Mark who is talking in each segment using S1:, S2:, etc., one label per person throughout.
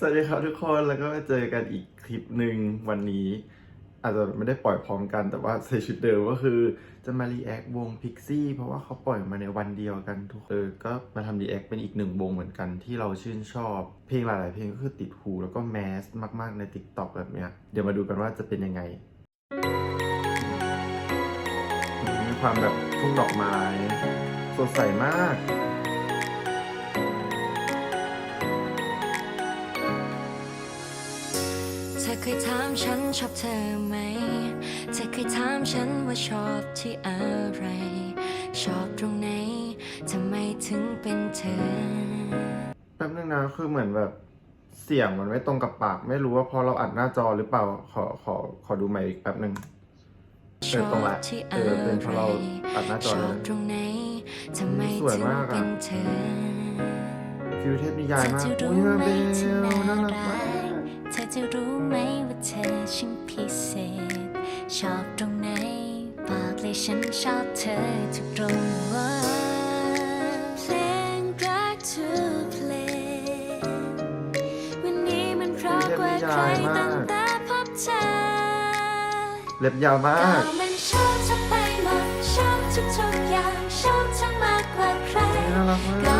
S1: สวัสดีครับทุกคนแล้วก็มาเจอกันอีกคลิปหนึ่งวันนี้ อาจจะไม่ได้ปล่อยพร้อมกันแต่ว่าใส่ชุดเดิมก็คือจะมารีแอควงพิกซี่เพราะว่าเขาปล่อยมาในวันเดียวกันทุกเออก็มาทำรีแอคเป็นอีกหนึ่งวงเหมือนกันที่เราชื่นชอบ เพลงหลาย ๆ เพลงก็คือติดหูแล้วก็แมสมาก ๆ ใน t ิ k t o k แบบเนี้ยเดี๋ยวมาดูกันว่าจะเป็นยังไง มีความแบบทุ่งดอกไม้ สดใสมาก
S2: ธอเคยถามฉันชอบเธอไหม เธอเคยถามฉันว่าชอบที่อะไร ชอบตรงไหนทำไมถึงเป็นเธอ
S1: แป๊บนึงนะคือเหมือนแบบเสียงมันไม่ตรงกับปาก ไม่รู้ว่าพอเราอัดหน้าจอหรือเปล่า ขอขอขอดูใหม่อีกแป๊บนึงเออตรง
S2: บ
S1: ละเอ
S2: อ
S1: เป็นเพราะเราอัดหน้าจอ
S2: อ
S1: เลย
S2: ตรงไหนทำไม
S1: สวย
S2: ถึง
S1: มากอะ
S2: เป็นเธอ
S1: ฟิวเทพนิยายมาก
S2: อุ้
S1: ยมาเบล
S2: น่า
S1: รักมาก
S2: จะรู้ไหมว่าเธอช่างพิเศษ ชอบตรงไหนบอกเลยฉันชอบเธอทุกตรงว่าเพลงรักทุกเพลงวันนี้มันเพราะกว่าใครตั้งแต่พบเธอ
S1: เล็บยาวมา
S2: ก็
S1: ก
S2: มันชอบเธอไปหมดชอบทุกๆอย่างชอบเธอมากกว่าใคร
S1: น่ารักมา
S2: ก็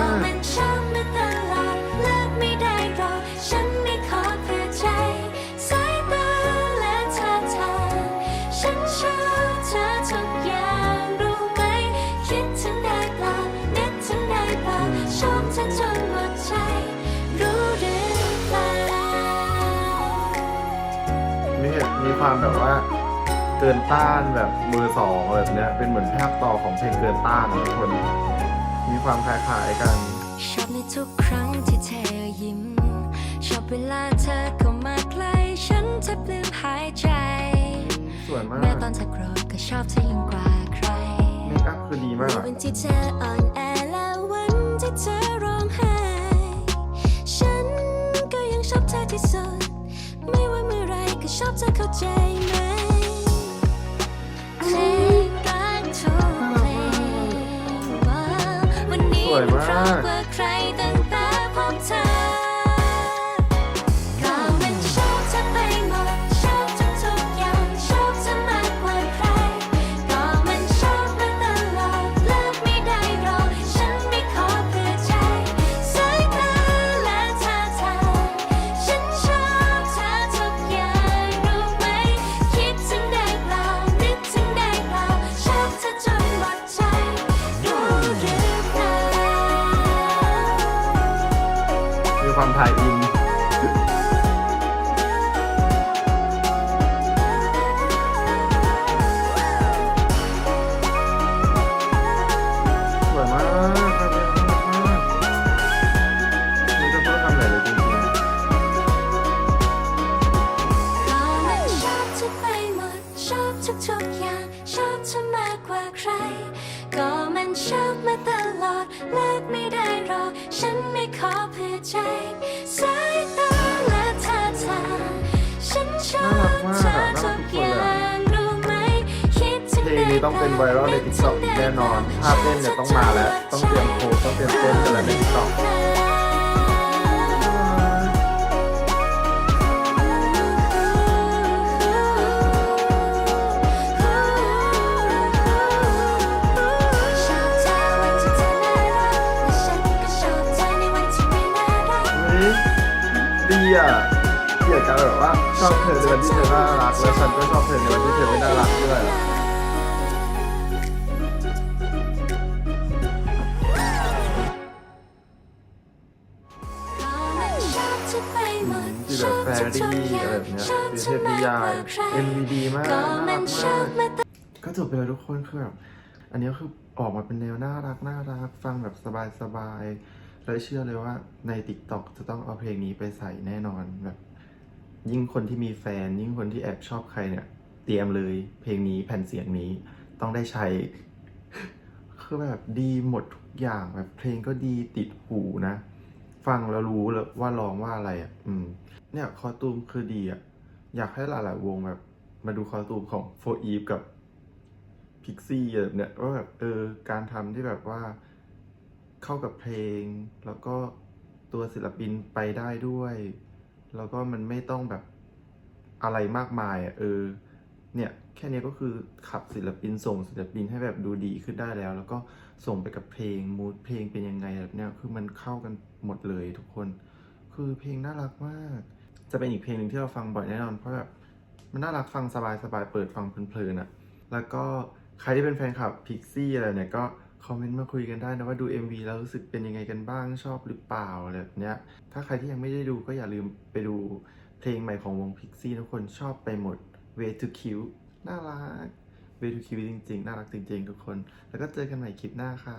S2: มีมีค
S1: วามแบบว่าเกินต้านแบบเบอร์สองแบบเนี้ยเป็นเหมือนภาคต่อของเพลงเกินต้านนะทุกคน มีความคล้ายๆกัน
S2: ชอบในทุกครั้งที่เธอยิ้ม ชอบเวลาเธอเข้ามาใกล้ฉันแทบลืมหายใจ
S1: สวยมา
S2: แม้
S1: ก
S2: ตอนเธอโกรธก็ชอบเธอยิ่งกว่าใคร
S1: เมคอัพคือดีมาก
S2: วันที่เธออ่อนแอและวันที่เธอร้องไห้ ฉันก็ยังชอบเธอที่สุดไม่ว่า เมื่อไรก็ชอบเธอเข้าใจไหมเพลงรักทุกเพลงว่าวันนี้
S1: สวย
S2: มัน
S1: มาก
S2: เพราะว่าใครากกว่าใคร ก็มันชอบมาตลอดเลิกไม่ได้หรอก ฉันไม่ขอเพื่อใจ สายตาและท่าทางฉันชอบเธอทุกอย่างรู้ไหมคิดถึงเพ
S1: ลง
S2: นี้ต้องเป็
S1: นไวรัลในติ๊กต็อกแน่นอนภาพเต้นเนี่ยต้องมาแล้ว ต้องเตรียมโพสต้องเตรียมเต้นกันแล้วในติ๊
S2: เกี่
S1: ยวกับแบบว่าชอบเธอในวันที่เธอน่ารักแล้วฉันก็ชอบเธอในวันที่เธอไม่น่ารักด้วยอะที่แบบแฟรี่อะไรแบบเนี้ยคือเทพนิยายเอ็มวีดีมาก
S2: ก็
S1: น่า
S2: มั
S1: รั
S2: น
S1: ก
S2: ชอ
S1: มา
S2: บ
S1: ก
S2: มา
S1: ก็จบไปแล้วทุกคนคือแบบอันนี้ก็คือออกมาเป็นแนวน่ารักน่ารักฟังแบบสบายๆแล้วเชื่อเลยว่าใน t ิ k t o k จะต้องเอาเพลงนี้ไปใส่แน่นอนแบบ ยิ่งคนที่มีแฟน ยิ่งคนที่แอบชอบใครเนี่ย เตรียมเลย เพลงนี้แผ่นเสียงนี้ต้องได้ใช้คือแบบดีหมดทุกอย่างแบบเพลงก็ดีติดหูนะ ฟังแล้วรู้เลยว่าร้องว่าอะไรอะ อืม เนี่ยคอตูมคือดีอะ อยากให้หลายๆวงแบบ มาดูคอตูมของโฟอีฟกับพิกซี่แบบเนี้ยว่าแบบเออการทำที่แบบว่า เข้ากับเพลง แล้วก็ตัวศิลปินไปได้ด้วย แล้วก็มันไม่ต้องแบบอะไรมากมายอะเออเนี่ยแค่นี้ก็คือขับศิลปินส่งศิลปินให้แบบดูดีขึ้นได้แล้ว แล้วก็ส่งไปกับเพลงมูดเพลงเป็นยังไงแบบเนี้ยคือมันเข้ากันหมดเลยทุกคน คือเพลงน่ารักมาก จะเป็นอีกเพลงหนึ่งที่เราฟังบ่อยแน่นอนเพราะแบบมันน่ารักฟังสบายๆเปิดฟังเพลินๆอะแล้วก็ใครที่เป็นแฟนคลับพิกซี่อะไรเนี่ยก็ คอมเมนต์มาคุยกันได้นะว่าดู MV แล้วรู้สึกเป็นยังไงกันบ้างชอบหรือเปล่าอะไรแบบเนี้ยถ้าใครที่ยังไม่ได้ดูก็อย่าลืมไปดูเพลงใหม่ของวงพิกซี่ทุกคนชอบไปหมด Way to Q น่ารัก Way to Q จริง ๆ น่ารักจริง ๆ ทุกคน แล้วก็เจอกันใหม่คลิปหน้าค่ะ